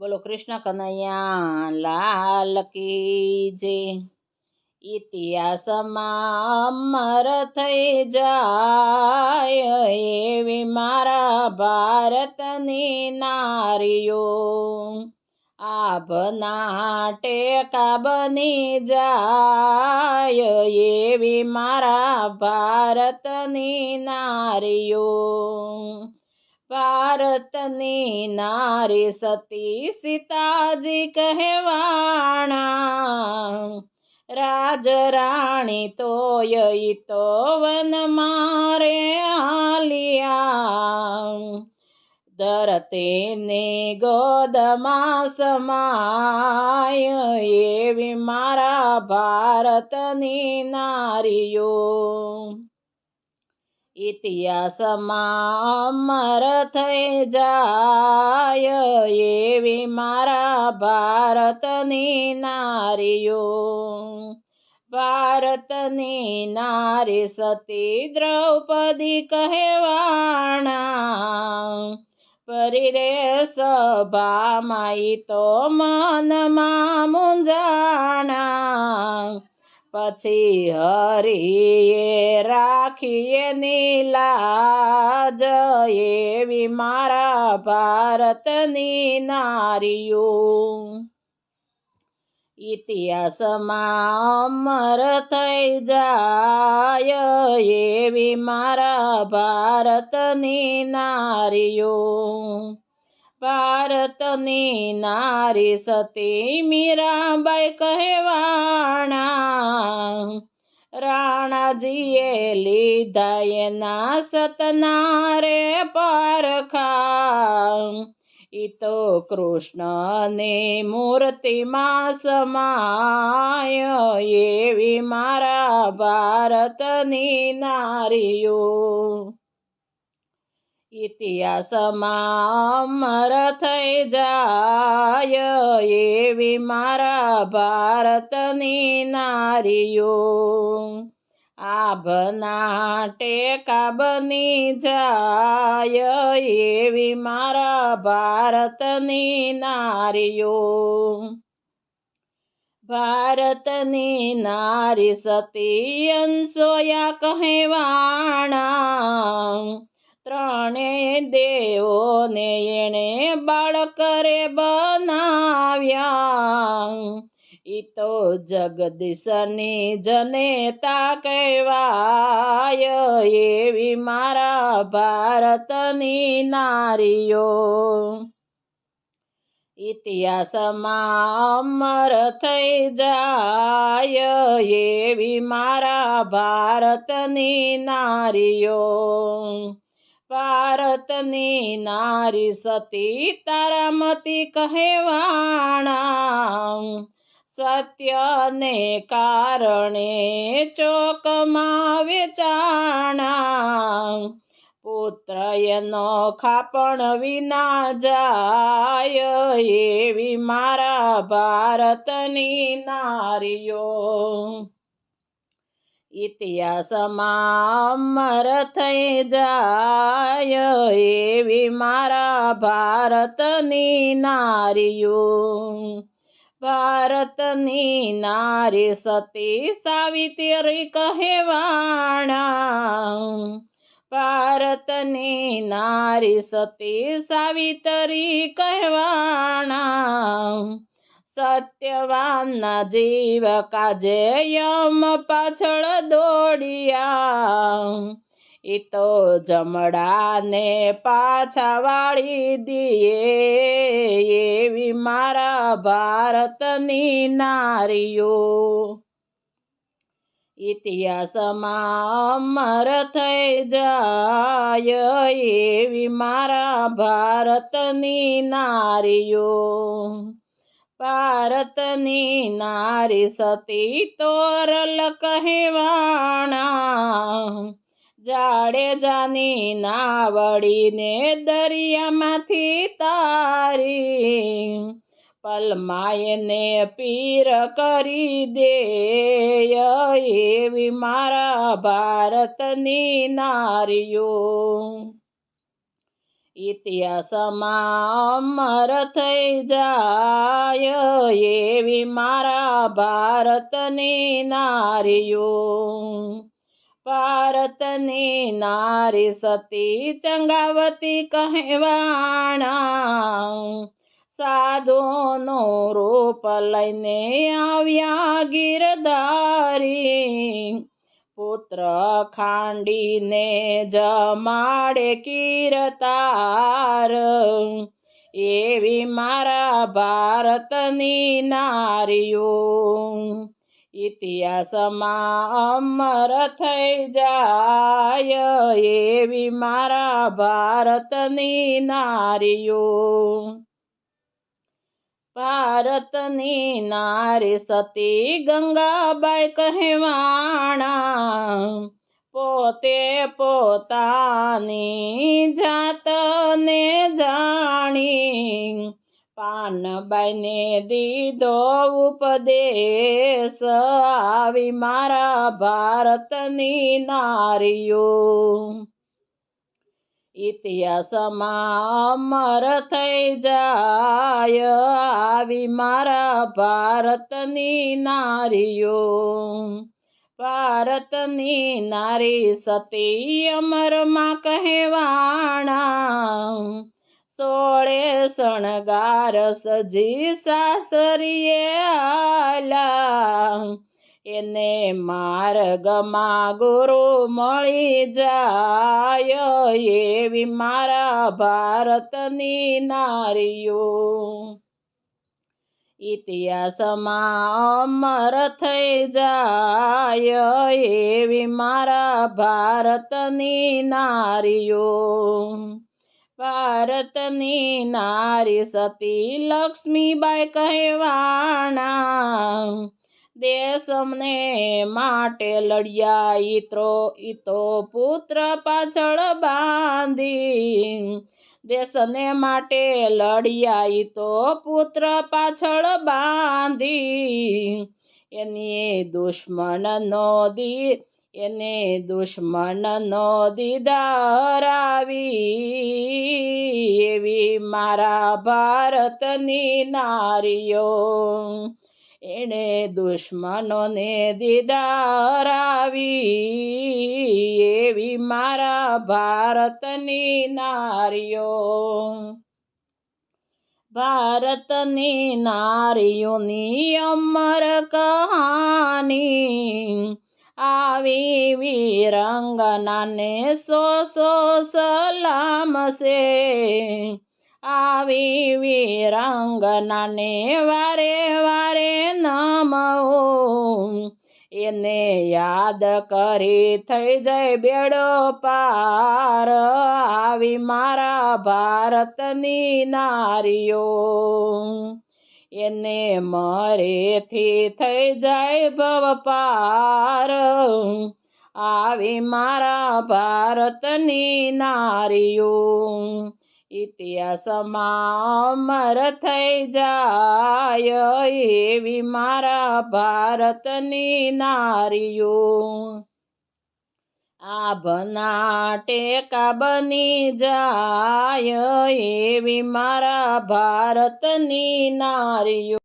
બોલો, કૃષ્ણ કનૈયા, લાલ કી જે. ઇતિહાસમાં અમર થઈ જાય એવી મારા ભારતની નારીઓ. આભના ટેકા બની જાય એવી મારા ભારતની નારીઓ. ભારતની નારી સતી સીતાજી કહેવાણા. રાજ રાણી તોય તો વન મારે આલિયા. ધરતીને ગોદમાં સમાય એવી મારા ભારતની નારીઓ. ઇતિહાસમાં અમર થઈ જાય એવી મારા ભારતની નારીઓ. ભારતની નારી સતી દ્રૌપદી કહેવાણા. પરી રે સભામાં તો મનમાં મુંજાણા પછી હરિયે રાખીએ નીલા જયેવી મારા ભારતની નારીઓ. ઇતિહાસમાં અમર થઈ જાય એવી મારા ભારતની નારીઓ. ભારતની નારી સતી મીરાબાઈ કહેવાણા. રાણાજીએ લીધા એના સતના રે પરખા. ઈ તો કૃષ્ણને મૂર્તિમાં સમાય એવી મારા ભારતની નારીઓ. ઇતિહાસમાં અમર થઈ જાય એવી મારા ભારતની નારીઓ. આભના ટેકા બની જાય એવી મારા ભારતની નારીઓ. ભારતની નારી સતી અંસોયા કહેવાણા. ત્રણે દેવોને એણે બાળક રે બનાવ્યા. ઈ તો જગદીશની જનેતા કહેવાય એવી મારા ભારતની નારીઓ. ઇતિહાસમાં અમર થઈ જાય એવી મારા ભારતની નારીઓ. ભારતની નારી સતી તારામતી કહેવાણા. સત્યને કારણે ચોકમાં વેચાણા પુત્ર એનો ખાપણ વિના જાય એવી મારા ભારતની નારીઓ. ઇતિહાસમાં અમર થઈ જાય એવી મારા ભારતની નારીઓ. ભારતની નારી સતી સાવિત્રી કહેવાણા. ભારતની નારી સતી સાવિત્રી કહેવાણા. સત્યવાનના જીવ કાજે યમ પાછળ દોડિયા. એ તો જમડાને પાછા વાળી દીએ, એવી મારા ભારતની નારીઓ. ઇતિહાસમાં અમર થઈ જાય એવી મારા ભારતની નારીઓ. ભારતની નારી સતી તોરલ કહેવાણા જાડેજાની નાવડીને દરિયામાંથી તારી. પલમાયને પીર કરી દે એવી મારા ભારતની નારીઓ. ઇતિહાસમાં અમર થઈ જાય એવી મારા ભારતની નારીઓ. ભારતની નારી સતી ચંગાવતી કહેવાણા. સાધુનો રૂપ લઈને આવ્યા ગીરધારી. પુત્ર ખાંડીને જમાડે કીરતાર. એવી મારા ભારતની નારીઓ. ઇતિહાસમાં અમર થઈ જાય એવી મારા ભારતની નારીઓ. ભારતની નારી સતી ગંગાબાઈ કહેવાણા. પોતે પોતાની જાતને જાણી. પાનબાઈને દીધો ઉપદેશ આવી મારા ભારતની નારીઓ. ઇતિહાસમાં અમર થઈ જાય આવી મારા ભારતની નારીઓ. ભારતની નારી સતી અમરમાં કહેવાણા. સોળે શણગાર સજી સાસરીએ આલા. એને માર્ગમાં ગુરુ મળી જાય એવી મારા ભારતની નારીઓ. ઇતિહાસમાં અમર થઈ જાય એવી મારા ભારતની નારીઓ. ભારતની નારી સતી લક્ષ્મીબાઈ કહેવાણા. દેશમને માટે લડ્યા ઈત્રો ઈતો પુત્ર પાછળ બાંધી. દેશને માટે લડ્યા ઈતો પુત્ર પાછળ બાંધી. એની દુશ્મનનો દી એને દુશ્મન નો દીદારાવી એવી મારા ભારતની નારીઓ. એણે દુશ્મનોને દીદારાવી એવી મારા ભારતની નારીઓ. ભારતની નારીઓની અમર કહાની આવી વિરંગનાને સો સો સલામ છે આવી વીરંગનાને વારે વારે નમો એને યાદ કરી થઈ જાય બેડો પાર. આવી મારા ભારતની નારીઓ. એને મરેથી થઈ જાય ભવ પાર. આવી મારા ભારતની નારીઓ. ઇતિહાસમાં અમર થઈ જાય એવી મારા ભારતની નારીઓ. આભના ટેકા બની જાય એવી મારા ભારતની નારીઓ.